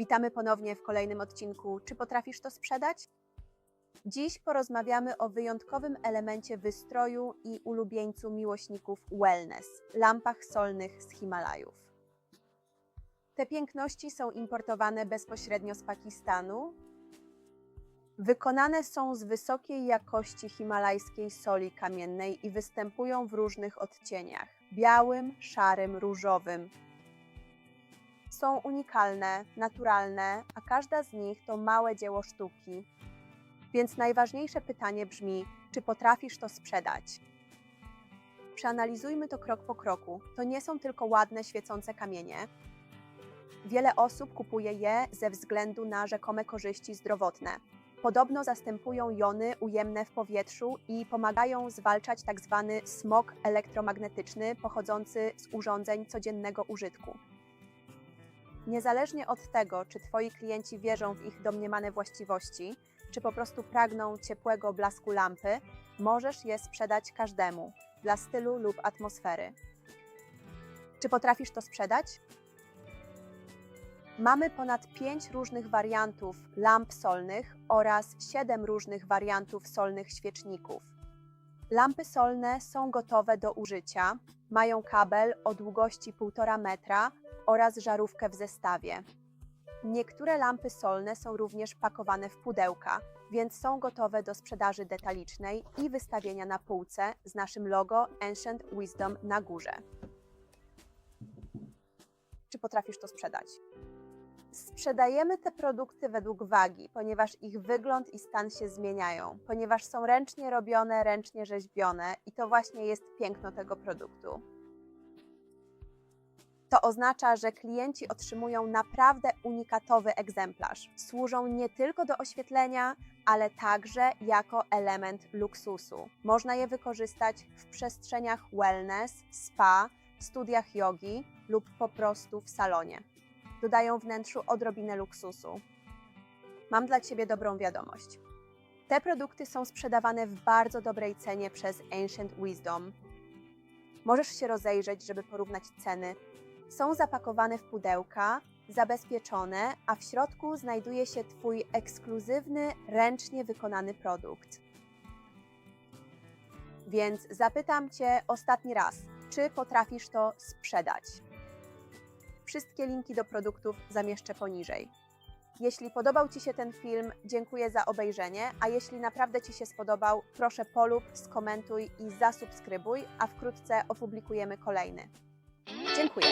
Witamy ponownie w kolejnym odcinku. Czy potrafisz to sprzedać? Dziś porozmawiamy o wyjątkowym elemencie wystroju i ulubieńcu miłośników wellness lampach solnych z Himalajów. Te piękności są importowane bezpośrednio z Pakistanu. Wykonane są z wysokiej jakości himalajskiej soli kamiennej i występują w różnych odcieniach białym, szarym, różowym. Są unikalne, naturalne, a każda z nich to małe dzieło sztuki. Więc najważniejsze pytanie brzmi: czy potrafisz to sprzedać? Przeanalizujmy to krok po kroku. To nie są tylko ładne, świecące kamienie. Wiele osób kupuje je ze względu na rzekome korzyści zdrowotne. Podobno zastępują jony ujemne w powietrzu i pomagają zwalczać tzw. smog elektromagnetyczny pochodzący z urządzeń codziennego użytku. Niezależnie od tego, czy Twoi klienci wierzą w ich domniemane właściwości, czy po prostu pragną ciepłego blasku lampy, możesz je sprzedać każdemu dla stylu lub atmosfery. Czy potrafisz to sprzedać? Mamy ponad 5 różnych wariantów lamp solnych oraz 7 różnych wariantów solnych świeczników. Lampy solne są gotowe do użycia, mają kabel o długości 1,5 metra oraz żarówkę w zestawie. Niektóre lampy solne są również pakowane w pudełka, więc są gotowe do sprzedaży detalicznej i wystawienia na półce z naszym logo Ancient Wisdom na górze. Czy potrafisz to sprzedać? Sprzedajemy te produkty według wagi, ponieważ ich wygląd i stan się zmieniają, ponieważ są ręcznie robione, ręcznie rzeźbione i to właśnie jest piękno tego produktu. To oznacza, że klienci otrzymują naprawdę unikatowy egzemplarz. Służą nie tylko do oświetlenia, ale także jako element luksusu. Można je wykorzystać w przestrzeniach wellness, spa, studiach jogi lub po prostu w salonie. Dodają wnętrzu odrobinę luksusu. Mam dla Ciebie dobrą wiadomość. Te produkty są sprzedawane w bardzo dobrej cenie przez Ancient Wisdom. Możesz się rozejrzeć, żeby porównać ceny. Są zapakowane w pudełka, zabezpieczone, a w środku znajduje się Twój ekskluzywny, ręcznie wykonany produkt. Więc zapytam Cię ostatni raz, czy potrafisz to sprzedać? Wszystkie linki do produktów zamieszczę poniżej. Jeśli podobał Ci się ten film, dziękuję za obejrzenie, a jeśli naprawdę Ci się spodobał, proszę polub, skomentuj i zasubskrybuj, a wkrótce opublikujemy kolejny. Dziękuję.